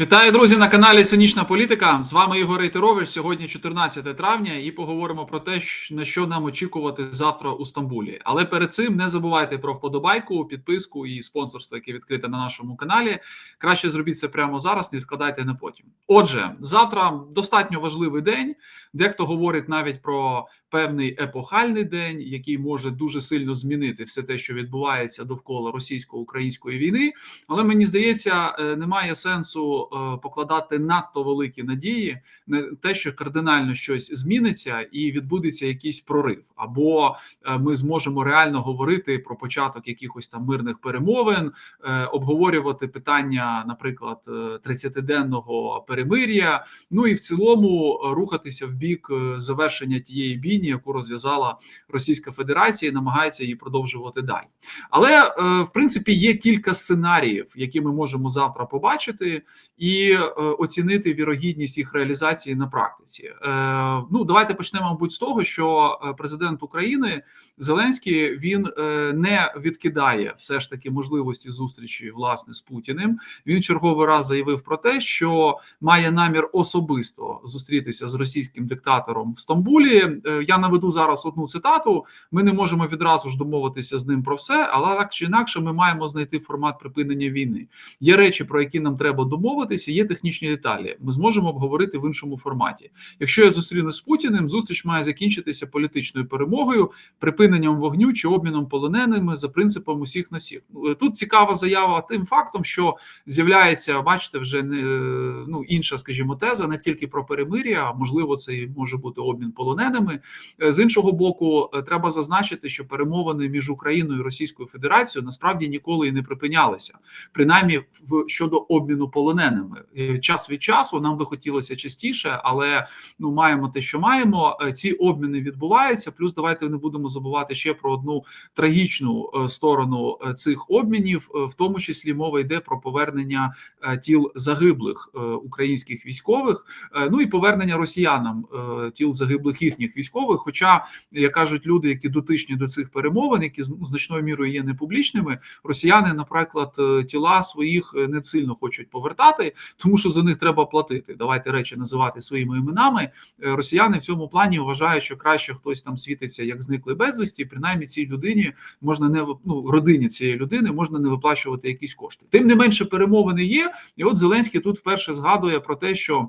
Вітаю, друзі, на каналі Цинічна Політика. З вами Ігор Рейтерович. Сьогодні 14 травня, і поговоримо про те, на що нам очікувати завтра у Стамбулі. Але перед цим не забувайте про вподобайку, підписку і спонсорство, яке відкрите на нашому каналі. Краще зробіть це прямо зараз, не відкладайте на потім. Отже, завтра достатньо важливий день. Дехто говорить навіть про певний епохальний день, який може дуже сильно змінити все те, що відбувається довкола російсько-української війни. Але мені здається, е, немає сенсу е, покладати надто великі надії на те, що кардинально щось зміниться і відбудеться якийсь прорив, або е, ми зможемо реально говорити про початок якихось там мирних перемовин, обговорювати питання, наприклад, е, 30-денного перемир'я. Ну і в цілому рухатися в бік завершення тієї бійні, яку розв'язала Російська Федерація, і намагається її продовжувати далі. Але е, в принципі є кілька сценаріїв, які ми можемо завтра побачити, і е, оцінити вірогідність їх реалізації на практиці. Е, Ну давайте почнемо, мабуть, з того, що президент України Зеленський він не відкидає все ж таки можливості зустрічі власне з Путіним. Він черговий раз заявив про те, що має намір особисто зустрітися з російським диктатором в Стамбулі. Е, Я наведу зараз одну цитату. Ми не можемо відразу ж домовитися з ним про все, але так чи інакше, ми маємо знайти формат припинення війни. Є речі, про які нам треба домовитися, є технічні деталі. Ми зможемо обговорити в іншому форматі. Якщо я зустрінусь з Путіним, зустріч має закінчитися політичною перемогою, припиненням вогню чи обміном полоненими за принципом усіх на всіх. Ну, Тут цікава заява тим фактом, що з'являється, бачите, вже не ну інша, скажімо, теза не тільки про перемир'я, а можливо, це і може бути обмін полоненими. Е, З іншого боку, е, треба зазначити, що перемовини між Україною і Російською Федерацією насправді ніколи і не припинялися, принаймні в щодо обміну полоненими. Е, Час від часу нам би хотілося частіше, але ну маємо те, що маємо. Ці обміни відбуваються. Плюс давайте не будемо забувати ще про одну трагічну сторону цих обмінів, в тому числі мова йде про повернення тіл загиблих українських військових, ну і повернення росіянам тіл загиблих їхніх військових. Хоча, як кажуть люди, які дотичні до цих перемовин, які ну, значною мірою є непублічними, росіяни, наприклад, е, тіла своїх е, не сильно хочуть повертати, тому що за них треба платити. Давайте речі називати своїми іменами. Е, Росіяни в цьому плані вважають, що краще хтось там світиться як зниклий безвісті, принаймні цій людині можна не ну, родині цієї людини можна не виплачувати якісь кошти. Тим не менше, перемовини є, і от Зеленський тут вперше згадує про те, що.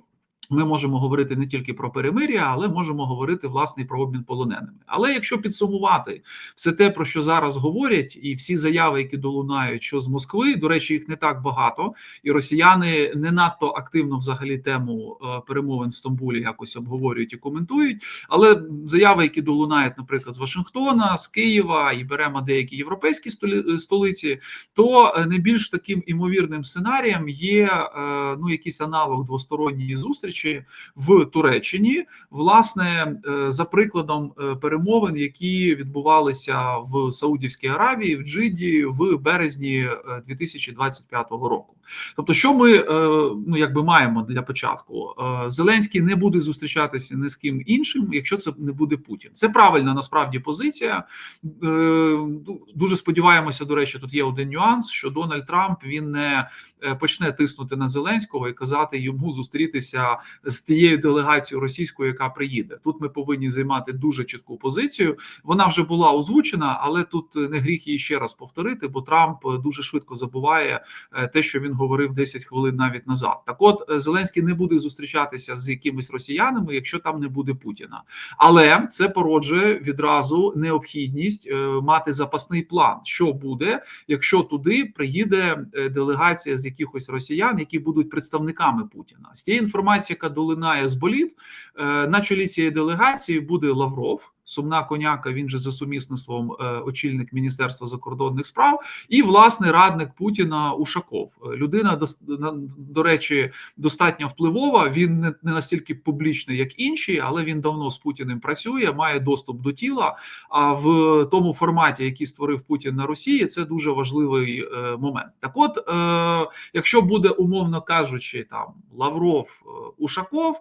Ми можемо говорити не тільки про перемир'я, але можемо говорити власне і про обмін полоненими. Але якщо підсумувати все те, про що зараз говорять, і всі заяви, які долунають, що з Москви, до речі, їх не так багато, і росіяни не надто активно взагалі тему е, перемовин в Стамбулі якось обговорюють і коментують. Але заяви, які долунають, наприклад, з Вашингтона, з Києва і беремо деякі європейські столі- столиці, то е, найбільш таким імовірним сценарієм є е, ну якийсь аналог двосторонньої зустрічі в Туреччині, власне, е, за прикладом е, перемовин, які відбувалися в Саудівській Аравії, в Джиді в березні е, 2025 року. Тобто, що ми е, ну якби маємо для початку, Е, Зеленський не буде зустрічатися ні з ким іншим, якщо це не буде Путін. Це правильна насправді позиція. Е, Дуже сподіваємося. До речі, тут є один нюанс, що Дональд Трамп він не е, почне тиснути на Зеленського і казати йому зустрітися з тією делегацією російською, яка приїде. Тут ми повинні займати дуже чітку позицію. Вона вже була озвучена, але тут не гріх її ще раз повторити, бо Трамп дуже швидко забуває е, те, що він говорив 10 хвилин навіть назад. Так, от е, Зеленський не буде зустрічатися з якимись росіянами, якщо там не буде Путіна. Але це породжує відразу необхідність е, мати запасний план, що буде, якщо туди приїде делегація з якихось росіян, які будуть представниками Путіна. З тієї інформації, яка долинає з боліт, е, на чолі цієї делегації буде Лавров. Сумна коняка, він же за сумісництвом е, очільник Міністерства закордонних справ, і власне радник Путіна Ушаков. Е, Людина до речі, достатньо впливова. Він не, настільки публічний, як інші, але він давно з Путіним працює, має доступ до тіла. А в тому форматі, який створив Путін на Росії, це дуже важливий е, момент. Так, от, якщо буде умовно кажучи, там Лавров, Ушаков,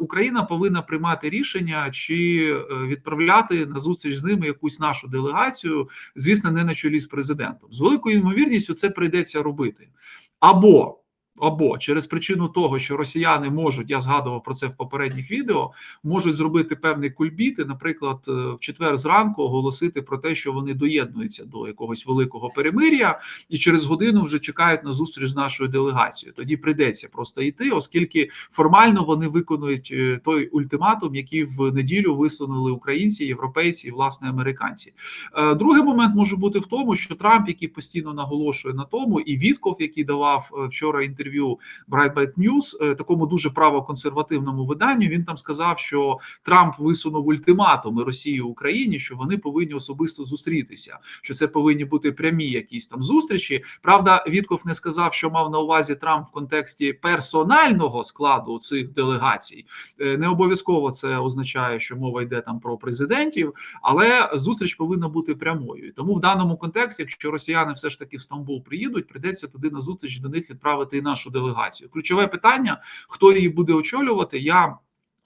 Україна повинна приймати рішення чи е, відправляти на зустріч з ними якусь нашу делегацію, звісно, не на чолі з президентом. З великою ймовірністю це прийдеться робити. Або Або через причину того, що росіяни можуть, я згадував про це в попередніх відео, можуть зробити певний кульбіт, і, наприклад, е, в четвер зранку оголосити про те, що вони доєднуються до якогось великого перемир'я, і через годину вже чекають на зустріч з нашою делегацією. Тоді прийдеться просто йти, оскільки формально вони виконують е, той ультиматум, який в неділю висунули українці, європейці і власне американці. Е, Другий момент може бути в тому, що Трамп, який постійно наголошує на тому, і Вітков, який давав вчора інтерв'ю Breitbart News, е, такому дуже правоконсервативному виданню, він там сказав, що Трамп висунув ультиматуми Росії і Україні, що вони повинні особисто зустрітися, що це повинні бути прямі якісь там зустрічі. Правда, Вітков не сказав, що мав на увазі Трамп в контексті персонального складу цих делегацій. Е, Не обов'язково це означає, що мова йде там про президентів, але зустріч повинна бути прямою. Тому в даному контексті, якщо росіяни все ж таки в Стамбул приїдуть, прийдеться туди на зустріч до них відправити і нашу делегацію. Ключове питання: хто її буде очолювати? Я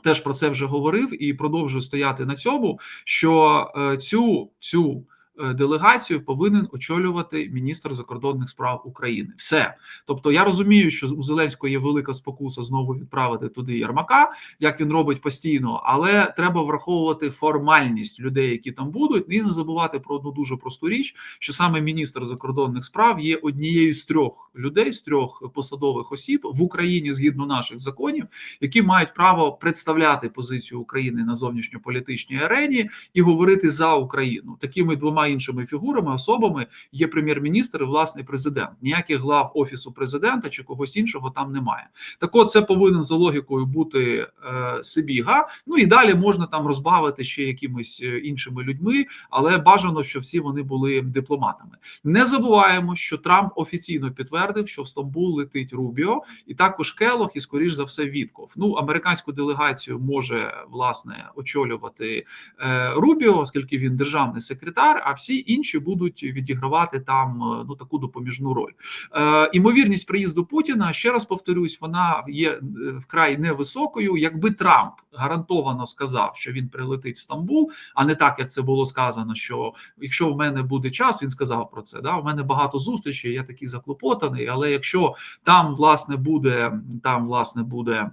теж про це вже говорив і продовжую стояти на цьому. Що е, цю цю делегацію повинен очолювати міністр закордонних справ України. Все, тобто, я розумію, що у Зеленського є велика спокуса знову відправити туди Ярмака, як він робить постійно, але треба враховувати формальність людей, які там будуть, і не забувати про одну дуже просту річ, що саме міністр закордонних справ є однією з трьох людей, з трьох посадових осіб в Україні згідно наших законів, які мають право представляти позицію України на зовнішньополітичній арені і говорити за Україну. Такими двома іншими фігурами, особами є прем'єр-міністр і власний президент. Ніяких глав офісу президента чи когось іншого там немає. Так от це повинен за логікою бути е, Сибіга. Ну і далі можна там розбавити ще якимись е, іншими людьми, але бажано, щоб всі вони були дипломатами. Не забуваємо, що Трамп офіційно підтвердив, що в Стамбул летить Рубіо, і також Келох, і скоріш за все Вітков. Ну американську делегацію може власне очолювати е, Рубіо, оскільки він державний секретар. А всі інші будуть відігравати там е, ну таку допоміжну роль. Е, Імовірність приїзду Путіна ще раз повторюсь, вона є е, вкрай невисокою. Якби Трамп гарантовано сказав, що він прилетить в Стамбул, а не так, як це було сказано. Що якщо в мене буде час, він сказав про це. Да, в мене багато зустрічей, я такий заклопотаний. Але якщо там власне буде там, власне, буде.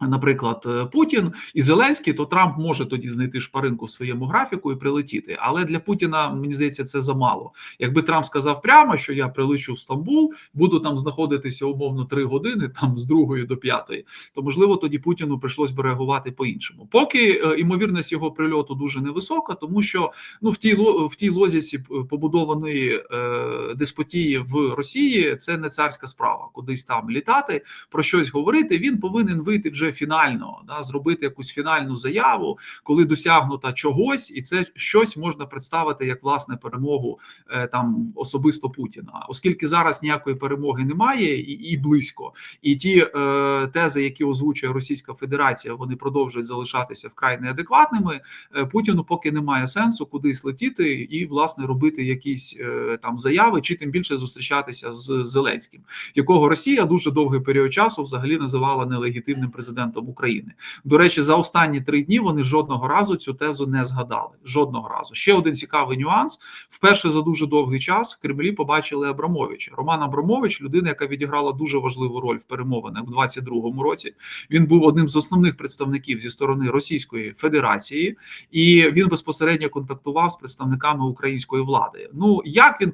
Наприклад, е, Путін і Зеленський, то Трамп може тоді знайти шпаринку в своєму графіку і прилетіти. Але для Путіна мені здається це замало. Якби Трамп сказав прямо, що я прилечу в Стамбул, буду там знаходитися умовно три години, там з другої до п'ятої, то можливо тоді Путіну прийшлось би реагувати по іншому. Поки е, імовірність його прильоту дуже невисока, тому що ну в тій в тій лозіці побудованої е, деспотії в Росії це не царська справа. Кудись там літати про щось говорити. Він повинен вийти вже фінально, да, зробити якусь фінальну заяву, коли досягнута чогось, і це щось можна представити як власне перемогу е, там особисто Путіна, оскільки зараз ніякої перемоги немає, і і близько, і ті е, тези, які озвучує Російська Федерація, вони продовжують залишатися вкрай неадекватними. Е, Путіну поки немає сенсу кудись летіти і власне робити якісь е, там заяви, чи тим більше зустрічатися з Зеленським, якого Росія дуже довгий період часу взагалі називала нелегітимним президентом України. До речі, за останні три дні вони жодного разу цю тезу не згадали. Жодного разу. Ще один цікавий нюанс: вперше за дуже довгий час в Кремлі побачили Абрамовича. Роман Абрамович, людина, яка відіграла дуже важливу роль в перемовинах в 22-му році. Він був одним з основних представників зі сторони Російської Федерації, і він безпосередньо контактував з представниками української влади. Ну як він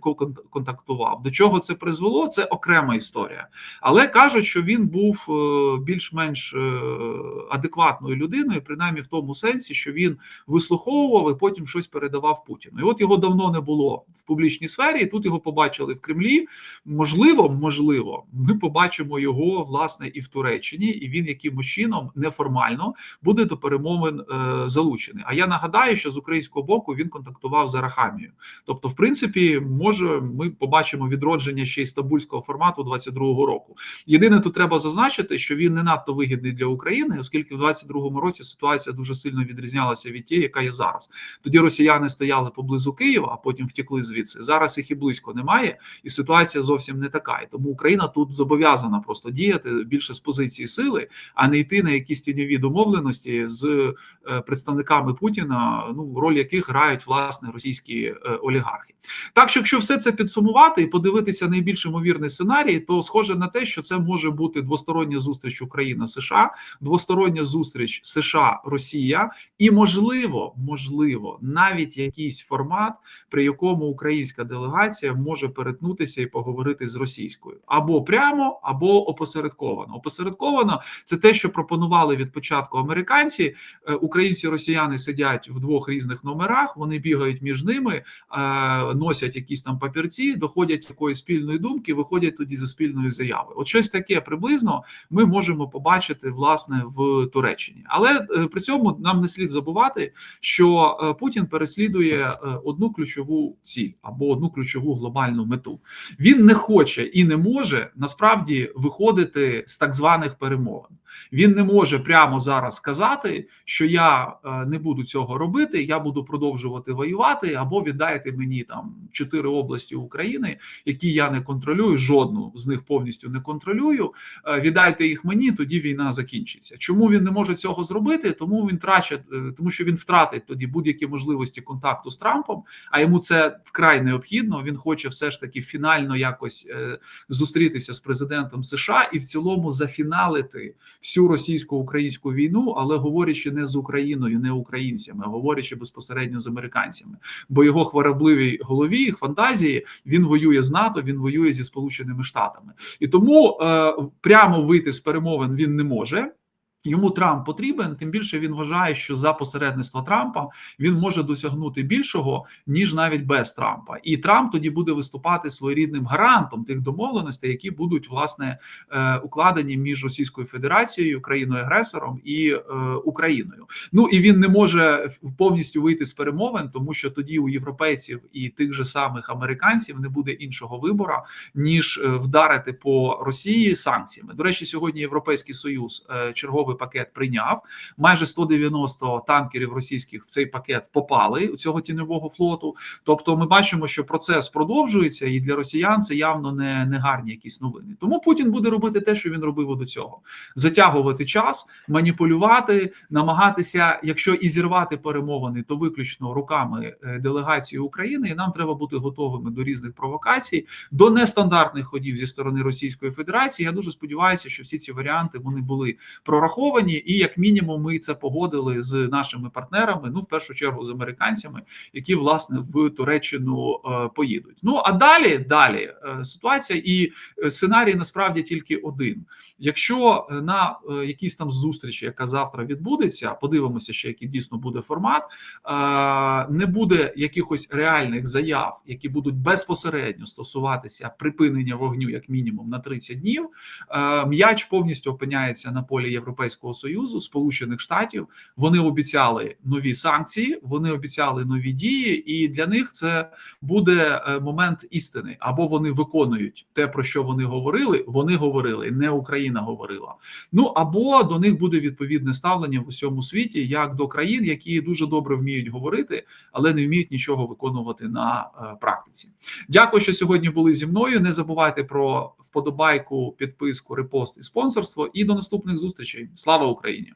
контактував? До чого це призвело? Це окрема історія, але кажуть, що він був е, більш-менш е, адекватною людиною, принаймні в тому сенсі, що він вислуховував і потім щось передавав Путіну. І от його давно не було в публічній сфері. і Тут його побачили в Кремлі. Можливо, можливо, ми побачимо його власне і в Туреччині, і він якимось чином неформально буде до перемовин е, залучений. А я нагадаю, що з українського боку він контактував з Арахамією. Тобто, в принципі, може, ми побачимо відродження ще й стамбульського формату 22-го року. Єдине, тут треба зазначити, що він не надто вигідний для. Для України, оскільки в 22-му році ситуація дуже сильно відрізнялася від тієї, яка є зараз. Тоді росіяни стояли поблизу Києва, а потім втекли звідси. Зараз їх і близько немає, і ситуація зовсім не така. І тому Україна тут зобов'язана просто діяти більше з позиції сили, а не йти на якісь тіньові домовленості з е, представниками Путіна, ну роль яких грають власне російські е, олігархи. Так що, якщо все це підсумувати і подивитися найбільш ймовірний сценарій, то схоже на те, що це може бути двостороння зустріч Україна США, двостороння зустріч США Росія, і можливо, можливо, навіть якийсь формат, при якому українська делегація може перетнутися і поговорити з російською або прямо, або опосередковано. Опосередковано це те, що пропонували від початку американці. Е, Українці, росіяни сидять в двох різних номерах. Вони бігають між ними, е, носять якісь там папірці, доходять якоїсь спільної думки, виходять тоді за спільної заяви. От щось таке приблизно ми можемо побачити власне в Туреччині, але е, при цьому нам не слід забувати, що е, Путін переслідує е, одну ключову ціль або одну ключову глобальну мету. Він не хоче і не може насправді виходити з так званих перемовин. Він не може прямо зараз сказати, що я не буду цього робити, я буду продовжувати воювати, або віддайте мені там чотири області України, які я не контролюю. Жодну з них повністю не контролюю. Віддайте їх мені, тоді війна закінчиться. Чому він не може цього зробити? Тому він трачить, е, тому що він втратить тоді будь-які можливості контакту з Трампом. А йому це вкрай необхідно. Він хоче все ж таки фінально якось е, зустрітися з президентом США і в цілому зафіналити всю російсько-українську війну, але говорячи не з Україною, не українцями, а говорячи безпосередньо з американцями. Бо його хворобливій голові, фантазії він воює з НАТО, він воює зі Сполученими Штатами, і тому е, прямо вийти з перемовин він не може. Йому Трамп потрібен, тим більше він вважає, що за посередництва Трампа він може досягнути більшого ніж навіть без Трампа, і Трамп тоді буде виступати своєрідним гарантом тих домовленостей, які будуть власне е, укладені між Російською Федерацією, країною агресором і е, Україною. Ну і він не може повністю вийти з перемовин, тому що тоді у європейців і тих же самих американців не буде іншого вибору, ніж е, вдарити по Росії санкціями. До речі, сьогодні Європейський Союз е, черговий пакет прийняв. Майже 190 танкерів російських в цей пакет попали у цього тіньового флоту. Тобто, ми бачимо, що процес продовжується, і для росіян це явно не, не гарні якісь новини. Тому Путін буде робити те, що він робив до цього: затягувати час, маніпулювати, намагатися, якщо і зірвати перемовини, то виключно руками е, делегації України. І нам треба бути готовими до різних провокацій, до нестандартних ходів зі сторони Російської Федерації. Я дуже сподіваюся, що всі ці варіанти вони були прораховані, і як мінімум, ми це погодили з нашими партнерами. Ну, в першу чергу, з американцями, які власне в Туреччину е, поїдуть. Ну а далі далі е, ситуація і е, сценарій насправді тільки один. Якщо на якійсь там зустрічі, яка завтра відбудеться, подивимося, ще який дійсно буде формат, не буде якихось реальних заяв, які будуть безпосередньо стосуватися припинення вогню, як мінімум, на 30 днів. М'яч повністю опиняється на полі Європейського союзу, Сполучених Штатів. Вони обіцяли нові санкції, вони обіцяли нові дії, і для них це буде е, момент істини. Або вони виконують те, про що вони говорили. Вони говорили, не Україна говорила. Ну або до них буде відповідне ставлення в усьому світі, як до країн, які дуже добре вміють говорити, але не вміють нічого виконувати на е, практиці. Дякую, що сьогодні були зі мною. Не забувайте про вподобайку, підписку, репост і спонсорство. І до наступних зустрічей. Слава Україні!